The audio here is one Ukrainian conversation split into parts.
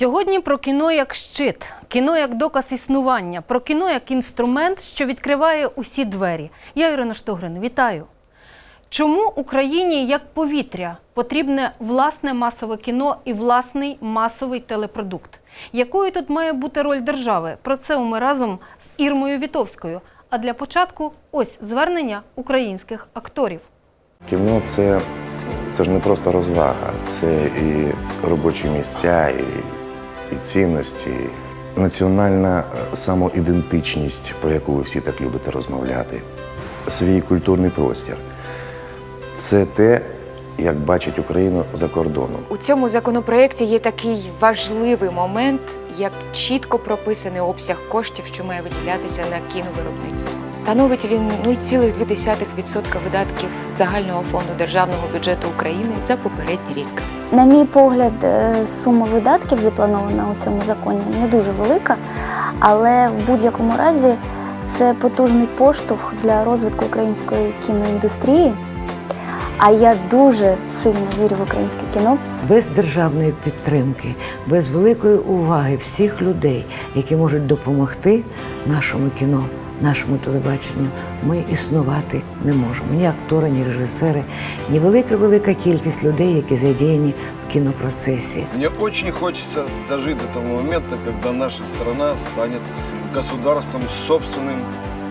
Сьогодні про кіно як щит, кіно як доказ існування, про кіно як інструмент, що відкриває усі двері. Я Ірина Штогрин, вітаю. Чому Україні як повітря потрібне власне масове кіно і власний масовий телепродукт? Якою тут має бути роль держави? Про це ми разом з Ірмою Вітовською. А для початку ось звернення українських акторів. Кіно це, це ж не просто розвага, це і робочі місця, і, і цінності, національна е, самоідентичність, про яку ви всі так любите розмовляти, свій культурний простір. Це те, як бачить Україну за кордоном. У цьому законопроєкті є такий важливий момент, як чітко прописаний обсяг коштів, що має виділятися на кіновиробництво. Становить він 0,2% видатків загального фонду державного бюджету України за попередній рік. На мій погляд, е, сума видатків запланована у цьому законі не дуже велика, але в будь-якому разі це потужний поштовх для розвитку української кіноіндустрії. А я дуже сильно вірю в українське кіно. без державної підтримки, без великої уваги всіх людей, які можуть допомогти нашому кіно, нашому телебаченню, ми існувати не можемо. Ні актори, ні режисери, ні велика велика кількість людей, які задіяні в кінопроцесі. Мне очень хочется дожить до того момента, когда наша страна станет государством с собственным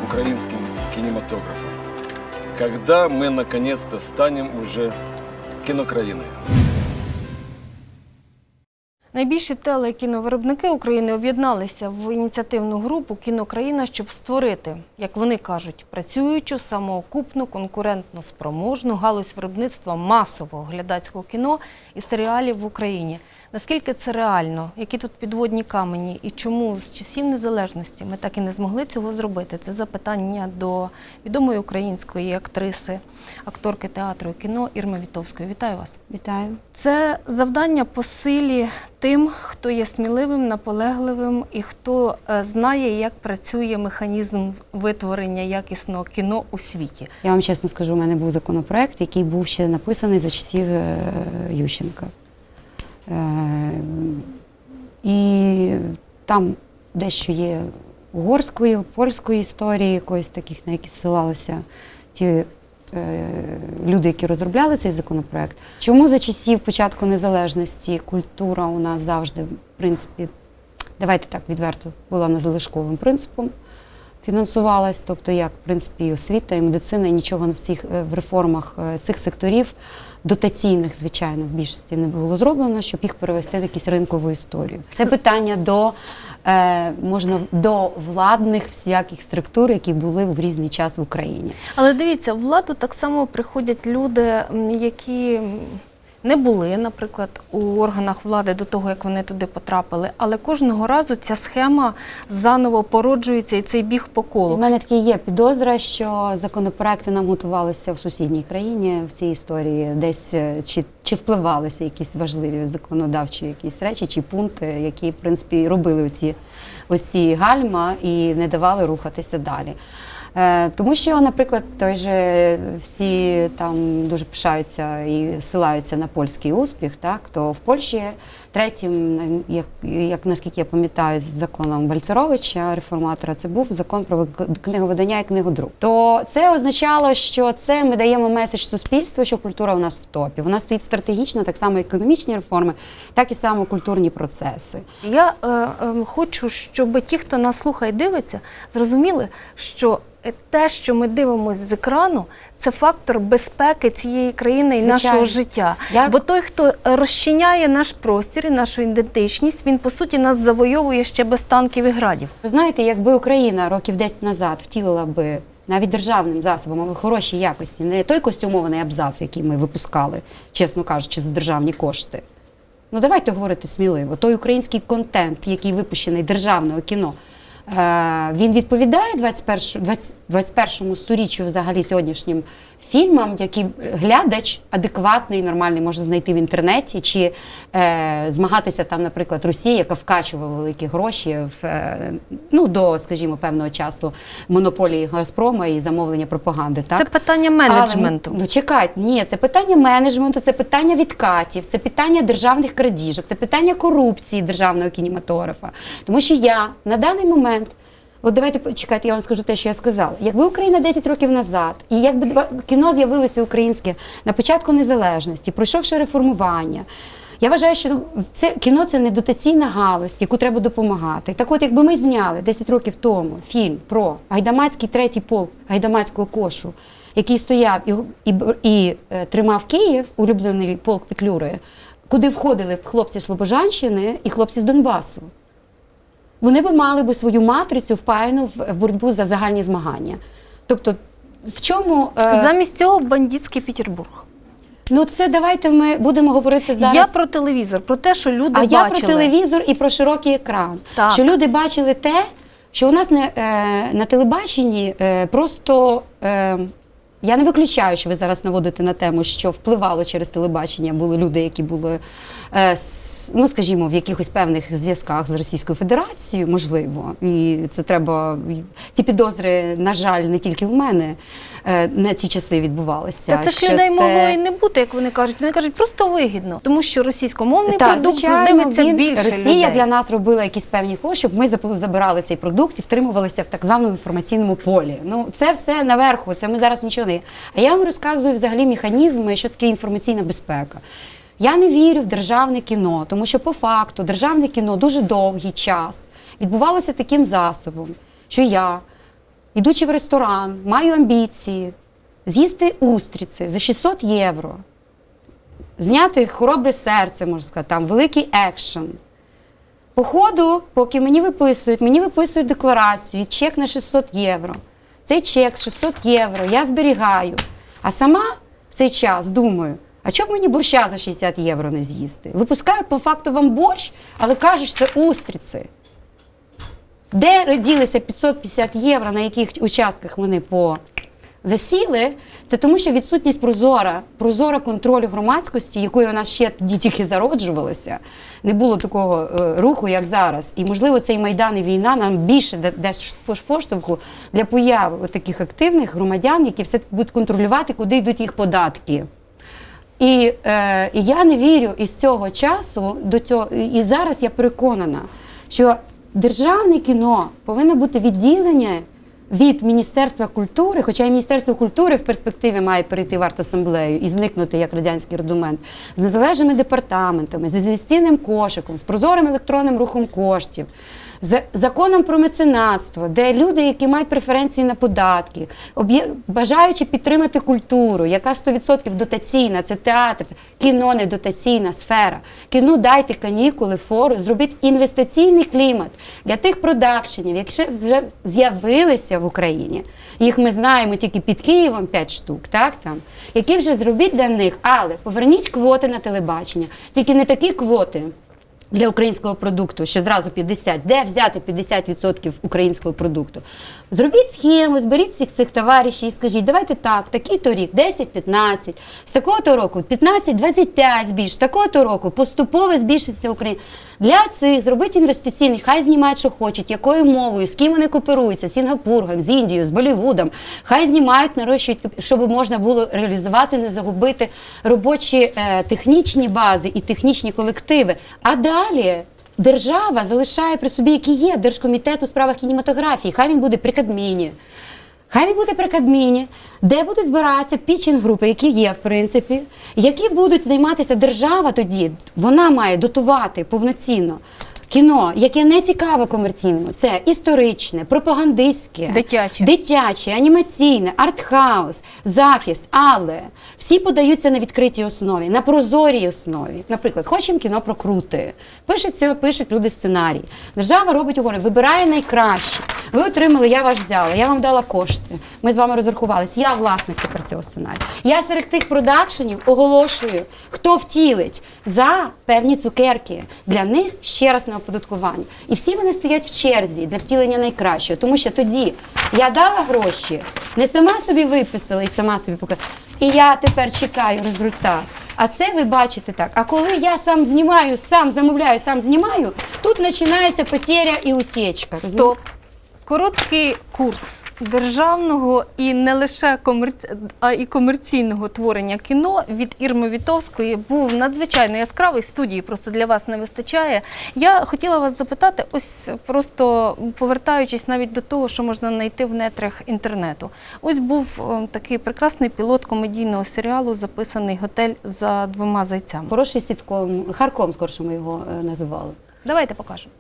украинским кинематографом. Когда мы наконец-то станем уже кинокраиной. Найбільші теле- і кіновиробники України об'єдналися в ініціативну групу Кінокраїна, щоб створити, як вони кажуть, працюючу, самоокупну, конкурентно спроможну галузь виробництва масового глядацького кіно і серіалів в Україні. Наскільки це реально? Які тут підводні камені? І чому з часів незалежності ми так і не змогли цього зробити? Це запитання до відомої української актриси, акторки театру і кіно Ірми Вітовської. Вітаю вас. Вітаю. Це завдання по силі тим, хто є сміливим, наполегливим і хто е, знає, як працює механізм витворення якісного кіно у світі. Я вам чесно скажу, у мене був законопроект, який був ще написаний за часів е, Ющенка. Е, І там дещо є угорської, польської історії, якоїсь таких, на які ссилалися ті е, люди, які розробляли цей законопроект. Чому за часів початку незалежності культура у нас завжди, в принципі, давайте так відверто, була на залишковим принципом фінансувалась, тобто як в принципі і освіта, і медицина, і нічого в цих е, в реформах цих секторів дотаційних, звичайно, в більшості не було зроблено, щоб їх перевести в якусь ринкову історію. Це питання до е, можна до владних всяких структур, які були в різний час в Україні. Але дивіться, в владу так само приходять люди, які не були, наприклад, у органах влади до того, як вони туди потрапили. Але кожного разу ця схема заново породжується і цей біг по колу. У мене таки є підозра, що законопроекти нам готувалися в сусідній країні в цій історії, десь е, чи, чи впливалися якісь важливі законодавчі якісь речі чи пункти, які в принципі робили оці, оці гальма і не давали рухатися далі. Е, тому що, наприклад, той же всі там дуже пишаються і силаються на польський успіх, так? То в Польщі третім, як, як наскільки я пам'ятаю, з законом Бальцеровича, реформатора, це був закон про книговидання і книгодрук. То це означало, що це ми даємо меседж суспільству, що культура у нас в топі. Вона стоїть стратегічно, так само економічні реформи, так і само культурні процеси. Я е, е, хочу, щоб ті, хто нас слухає дивиться, зрозуміли, що те, що ми дивимося з екрану, це фактор безпеки цієї країни і Звичайно. нашого життя. Я- Бо той, хто розчиняє наш простір і нашу ідентичність, він по суті нас завойовує ще без танків і градів. Ви знаєте, якби Україна років 10 назад втілила би навіть державним засобом, але в хорошій якості, не той костюмований абзац, який ми випускали, чесно кажучи, за державні кошти. Ну давайте говорити сміливо. Той український контент, який випущений державного кіно, е, він відповідає 21, 20, 21 сторіччю взагалі сьогоднішнім фільмам, які глядач адекватний, нормальний може знайти в інтернеті, чи е, змагатися там, наприклад, Росія, яка вкачувала великі гроші в е, ну до, скажімо, певного часу монополії Газпрома і замовлення пропаганди. Так Це питання менеджменту. але, ну чекайте, ні, це питання менеджменту, це питання відкатів, це питання державних крадіжок, це питання корупції державного кінематографа. Тому що я на даний момент. От давайте почекайте, я вам скажу те, що я сказала. Якби Україна 10 років назад, і якби два кіно з'явилося українське на початку незалежності, пройшовши реформування. Я вважаю, що це кіно це не дотаційна галузь, яку треба допомагати. Так от, якби ми зняли 10 років тому фільм про гайдамацький третій полк гайдамацького кошу, який стояв і, і, і е, тримав Київ, улюблений полк Петлюри, куди входили хлопці Слобожанщини і хлопці з Донбасу. Вони би мали би свою матрицю впаяну в боротьбу за загальні змагання. Тобто, в чому е, Замість цього бандитський Петербург. ну це давайте ми будемо говорити зараз. Я про телевізор, про те, що люди а бачили. я про телевізор і про широкий екран. Так. Що люди бачили те, що у нас не, е, на телебаченні е, просто. Е, я не виключаю, що ви зараз наводите на тему, що впливало через телебачення. Були люди, які були, е, ну скажімо, в якихось певних зв'язках з Російською Федерацією, можливо. І це треба. Ці підозри, на жаль, не тільки в мене е, на ті часи відбувалися. Та цих людей це- могло і не бути, як вони кажуть. Вони кажуть, просто вигідно, тому що російськомовний Так, продукт звичайно, дивиться він- більше Росія людей. для нас робила якісь певні кошти, щоб ми забирали цей продукт і втримувалися в так званому інформаційному полі. Ну це все наверху. Це ми зараз нічого не. А я вам розказую взагалі механізми, що таке інформаційна безпека. Я не вірю в державне кіно, тому що по факту державне кіно дуже довгий час відбувалося таким засобом, що я, ідучи в ресторан, маю амбіції з'їсти устриці за 600 євро зняти хоробре серце, можна сказати, там великий екшен. По ходу, поки мені виписують, мені виписують декларацію, чек на 600 євро. Цей чек 600 євро я зберігаю. А сама в цей час думаю, а чому б мені борща за 60 євро не з'їсти? Випускаю по факту вам борщ, але кажуть, це устриці. Де родилися 550 євро, на яких участках вони по засіли, це тому, що відсутність прозора, прозора контролю громадськості, якої у нас ще тоді тільки зароджувалося, не було такого е, руху, як зараз. І можливо, цей майдан і війна нам більше да- дасть поштовху для появи таких активних громадян, які все будуть контролювати, куди йдуть їх податки. І, е, і я не вірю із цього часу до цього. І зараз я переконана, що державне кіно повинно бути відділене від Міністерства культури, хоча і Міністерство культури в перспективі має перейти в артасамблею і зникнути як радянський радумент, з незалежними департаментами, з інвестиційним кошиком, з прозорим електронним рухом коштів. З законом про меценатство, де люди, які мають преференції на податки, бажаючи підтримати культуру, яка 100% дотаційна, це театр, кіно не дотаційна сфера. Кіно дайте канікули, фору, зробіть інвестиційний клімат для тих продакшенів, які вже з'явилися в Україні. Їх ми знаємо тільки під Києвом 5 штук, так там, які вже зробіть для них, але поверніть квоти на телебачення, тільки не такі квоти для українського продукту, що зразу 50, де взяти 50% українського продукту. Зробіть схему, зберіть всіх цих товаришів і скажіть, давайте так, такий-то рік 10-15, з такого-то року 15-25 збільш, з такого-то року поступово збільшиться Україна. Для цих зробіть інвестиційний, хай знімають, що хочуть, якою мовою, з ким вони кооперуються, з Сінгапургом, з Індією, з Болівудом. Хай знімають, нарощують, щоб можна було реалізувати, не загубити робочі е, технічні бази і технічні колективи. А далі. Держава залишає при собі, який є Держкомітет у справах кінематографії. Хай він буде при Кабміні. Хай він буде при Кабміні, де будуть збиратися пічінг-групи, які є, в принципі, які будуть займатися держава тоді. Вона має дотувати повноцінно кіно, яке не цікаве комерційному. Це історичне, пропагандистське, Дитяче. дитяче, анімаційне, артхаус, захист, але всі подаються на відкритій основі, на прозорій основі. Наприклад, хочемо кіно про крути. Пишуть це, пишуть люди сценарій. Держава робить угоди, вибирає найкраще. Ви отримали, я вас взяла, я вам дала кошти. Ми з вами розрахувалися. Я власник тепер цього сценарію. Я серед тих продакшенів оголошую, хто втілить за певні цукерки. Для них ще раз наголошую, оподаткування. І всі вони стоять в черзі для втілення найкращого. Тому що тоді я дала гроші, не сама собі виписала і сама собі показала. І я тепер чекаю результат. А це ви бачите так. А коли я сам знімаю, сам замовляю, сам знімаю, тут починається потеря і утечка. Стоп. Короткий курс державного і не лише комерці... а і комерційного творення кіно від Ірми Вітовської був надзвичайно яскравий. Студії просто для вас не вистачає. Я хотіла вас запитати, ось просто повертаючись навіть до того, що можна знайти в нетрах інтернету. Ось був е, такий прекрасний пілот комедійного серіалу, записаний готель за двома зайцями. Хороший сітком, Харком, скорше ми його е, називали. Давайте покажемо.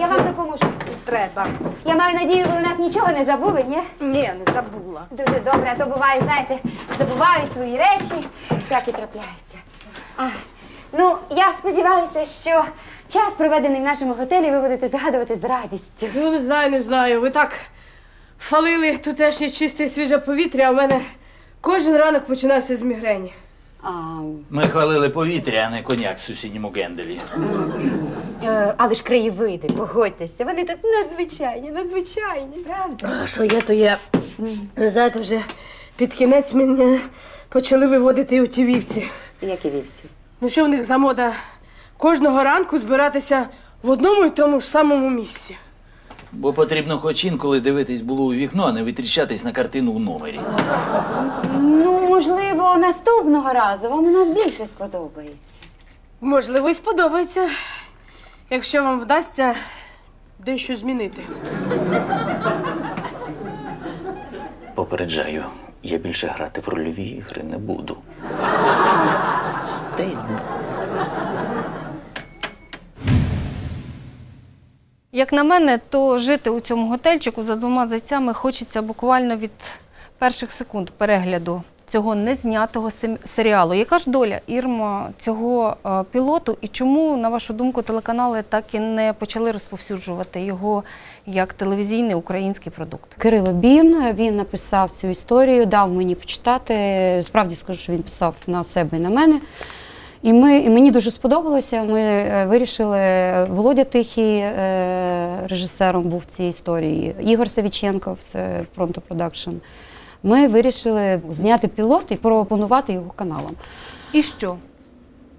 Я вам допоможу. Треба. Я маю надію, ви у нас нічого не забули, ні? Ні, не забула. Дуже добре, а то буває, знаєте, забувають свої речі, всякі трапляються. А, ну, я сподіваюся, що час, проведений в нашому готелі, ви будете згадувати з радістю. Ну, не знаю, не знаю. Ви так фалили тутешнє чисте і свіже повітря, а в мене кожен ранок починався з мігрені. А, Ми хвалили повітря, а не коньяк в сусідньому генделі. Е, але ж краєвиди, погодьтеся, вони тут надзвичайні, надзвичайні, правда? А що є, то є. Ви знаєте, вже під кінець мене почали виводити і у ті вівці. Які вівці? Ну що в них за мода? Кожного ранку збиратися в одному і тому ж самому місці. Бо потрібно хоч інколи дивитись було у вікно, а не витріщатись на картину в номері. Ну, можливо, наступного разу вам у нас більше сподобається. Можливо, і сподобається, якщо вам вдасться дещо змінити. Попереджаю, я більше грати в рольові ігри не буду. Стидно. Як на мене, то жити у цьому готельчику за двома зайцями хочеться буквально від перших секунд перегляду цього незнятого серіалу. Яка ж доля Ірма цього е, пілоту, і чому, на вашу думку, телеканали так і не почали розповсюджувати його як телевізійний український продукт? Кирило Бін, він написав цю історію, дав мені почитати. Справді скажу, що він писав на себе і на мене. І, ми, і мені дуже сподобалося. Ми е, вирішили, Володя Тихий е, режисером був в цій історії, Ігор Савіченков, це Pronto Production. Ми вирішили зняти пілот і пропонувати його каналам. І що?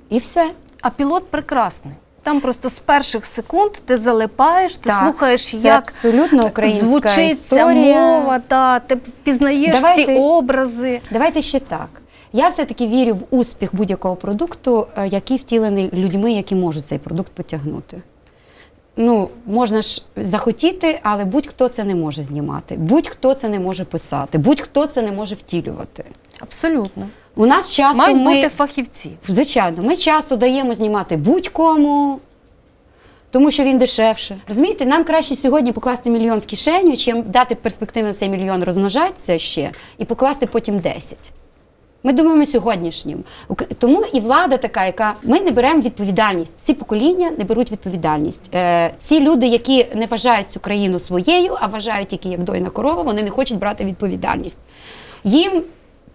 І все. А пілот прекрасний. Там просто з перших секунд ти залипаєш, ти Так, слухаєш, це як абсолютно українська звучить ця мова, та, ти впізнаєш Давайте- ці образи. Давайте ще так. Я все-таки вірю в успіх будь-якого продукту, е, який втілений людьми, які можуть цей продукт потягнути. Ну, можна ж захотіти, але будь-хто це не може знімати, будь-хто це не може писати, будь-хто це не може втілювати. Абсолютно. У нас часто Мають ми, бути фахівці. звичайно, ми часто даємо знімати будь-кому, тому що він дешевше. Розумієте, нам краще сьогодні покласти мільйон в кишеню, чим дати перспективно цей мільйон розмножатися ще і покласти потім 10. Ми думаємо сьогоднішнім. Тому і влада така, яка ми не беремо відповідальність. Ці покоління не беруть відповідальність. Е, ці люди, які не вважають цю країну своєю, а вважають тільки як дойна корова, вони не хочуть брати відповідальність. Їм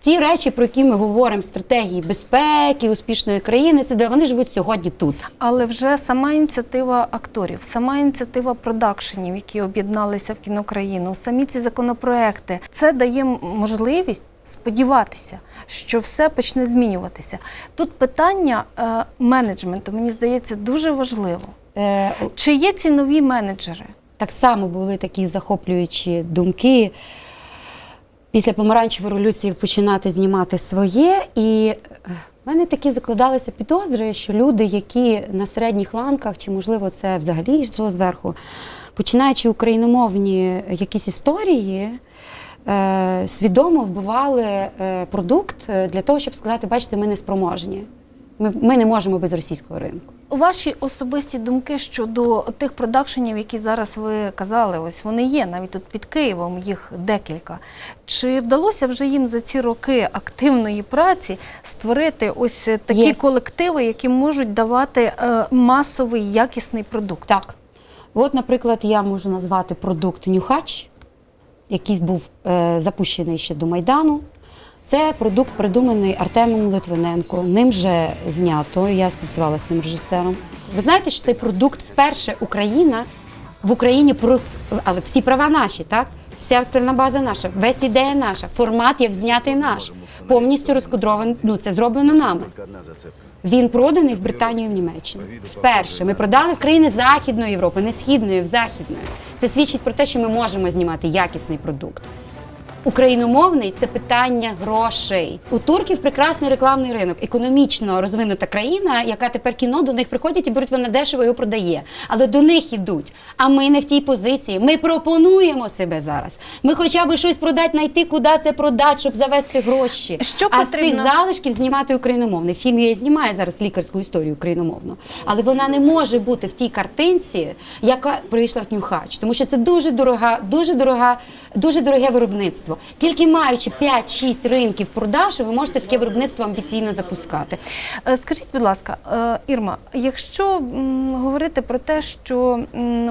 ті речі, про які ми говоримо, стратегії безпеки, успішної країни, це де вони живуть сьогодні тут. Але вже сама ініціатива акторів, сама ініціатива продакшенів, які об'єдналися в кінокраїну, самі ці законопроекти, це дає можливість сподіватися, що все почне змінюватися. Тут питання е, менеджменту, мені здається, дуже важливо. Е, Чи є ці нові менеджери? так само були такі захоплюючі думки після помаранчевої революції починати знімати своє. І е, в мене такі закладалися підозри, що люди, які на середніх ланках, чи можливо це взагалі йшло зверху, починаючи україномовні якісь історії. Е, Свідомо вбивали е, продукт е, для того, щоб сказати, бачите, ми не спроможні. Ми, ми не можемо без російського ринку. Ваші особисті думки щодо тих продакшенів, які зараз ви казали, ось вони є навіть тут під Києвом, їх декілька. Чи вдалося вже їм за ці роки активної праці створити ось такі Є. колективи, які можуть давати е, масовий якісний продукт? Так. От, наприклад, я можу назвати продукт Нюхач, який був е, запущений ще до Майдану. Це продукт придуманий Артемом Литвиненко. Ним же знято. Я спрацювала з цим режисером. Ви знаєте, що цей продукт вперше Україна в Україні про але всі права наші, так? Вся остальна база наша, весь ідея наша, формат як знятий наш, повністю розкодрований. Ну це зроблено нами. Він проданий в Британію і в Німеччину. Вперше ми продали в країни Західної Європи, не східної, в західної. Це свідчить про те, що ми можемо знімати якісний продукт. Україномовний це питання грошей. У турків прекрасний рекламний ринок, економічно розвинута країна, яка тепер кіно до них приходять і беруть вона дешево його продає. Але до них ідуть. А ми не в тій позиції. Ми пропонуємо себе зараз. Ми хоча б щось продати, знайти, куди це продати, щоб завести гроші. Що а з тих залишків знімати україномовний. Фільм я і знімаю зараз лікарську історію україномовну. Але вона не може бути в тій картинці, яка прийшла в Нюхач. Тому що це дуже дорога, дуже дорога, дуже дороге виробництво. Тільки маючи 5-6 ринків продавши, ви можете таке виробництво амбіційно запускати. Е, Скажіть, будь ласка, е, Ірма, якщо говорити про те, що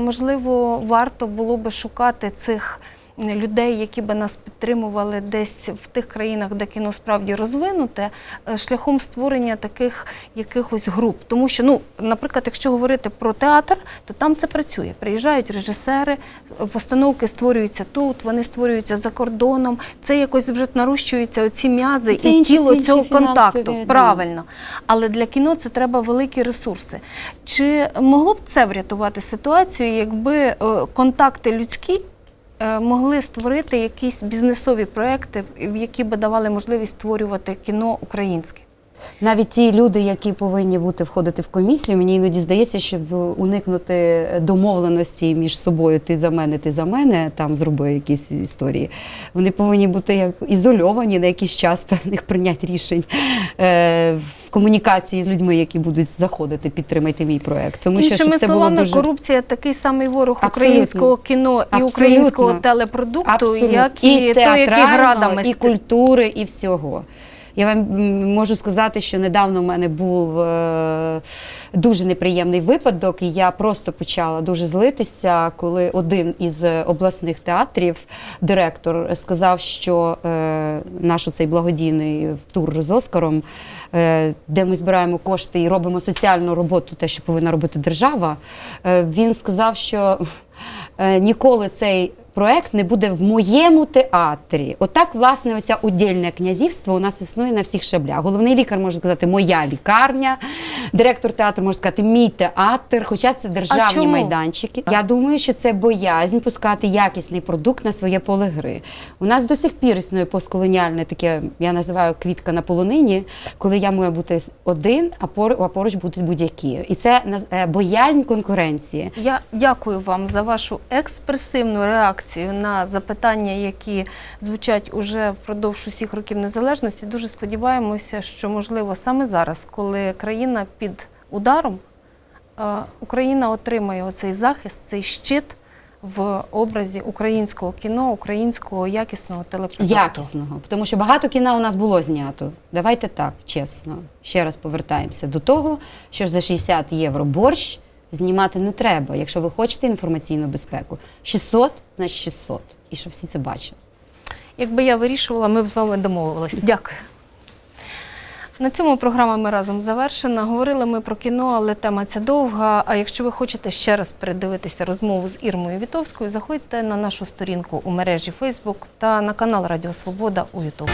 можливо варто було би шукати цих людей, які би нас підтримували десь в тих країнах, де кіно справді розвинуте, е, шляхом створення таких якихось груп. Тому що, ну, наприклад, якщо говорити про театр, то там це працює. Приїжджають режисери, е, постановки створюються тут, вони створюються за кордоном. Це якось вже нарощуються оці м'язи і інші- тіло інші цього контакту. Правильно. Але для кіно це треба великі ресурси. Чи могло б це врятувати ситуацію, якби е, контакти людські могли створити якісь бізнесові проекти, які би давали можливість створювати кіно українське? Навіть ті люди, які повинні бути входити в комісію, мені іноді здається, щоб уникнути домовленості між собою, ти за мене, ти за мене, там зроби якісь історії. Вони повинні бути як ізольовані на якийсь час певних прийняття рішень е, в комунікації з людьми, які будуть заходити, підтримайте мій проект. Тому що щоб це словами, було дуже корупція такий самий ворог Абсолютно. українського кіно і Абсолютно. українського телепродукту, Абсолютно. як і, той, який градами і культури, і всього. Я вам можу сказати, що недавно в мене був е, дуже неприємний випадок, і я просто почала дуже злитися, коли один із обласних театрів, директор, сказав, що е, наш оцей благодійний тур з Оскаром, е, де ми збираємо кошти і робимо соціальну роботу, те, що повинна робити держава, він сказав, що ніколи цей проект не буде в моєму театрі. Отак, власне, оця удільне князівство у нас існує на всіх шаблях. Головний лікар може сказати моя лікарня, директор театру може сказати мій театр, хоча це державні майданчики. Я думаю, що це боязнь пускати якісний продукт на своє поле гри. У нас до сих пір існує постколоніальне таке, я називаю квітка на полонині, коли я маю бути один, а пор- а поруч будуть будь-які. І це е, боязнь конкуренції. Я дякую вам за вашу експресивну реакцію на запитання, які звучать уже впродовж усіх років незалежності. Дуже сподіваємося, що можливо саме зараз, коли країна під ударом, е, Україна отримає оцей захист, цей щит в образі українського кіно, українського якісного телепродукту. Якісного, тому що багато кіна у нас було знято. Давайте так, чесно. Ще раз повертаємося до того, що за 60 євро борщ знімати не треба, якщо ви хочете інформаційну безпеку. 600, значить 600. І щоб всі це бачили. Якби я вирішувала, ми б з вами домовились. Дякую. На цьому програма ми разом завершена. Говорили ми про кіно, але тема ця довга. А якщо ви хочете ще раз передивитися розмову з Ірмою Вітовською, заходьте на нашу сторінку у мережі Facebook та на канал Радіо Свобода у YouTube.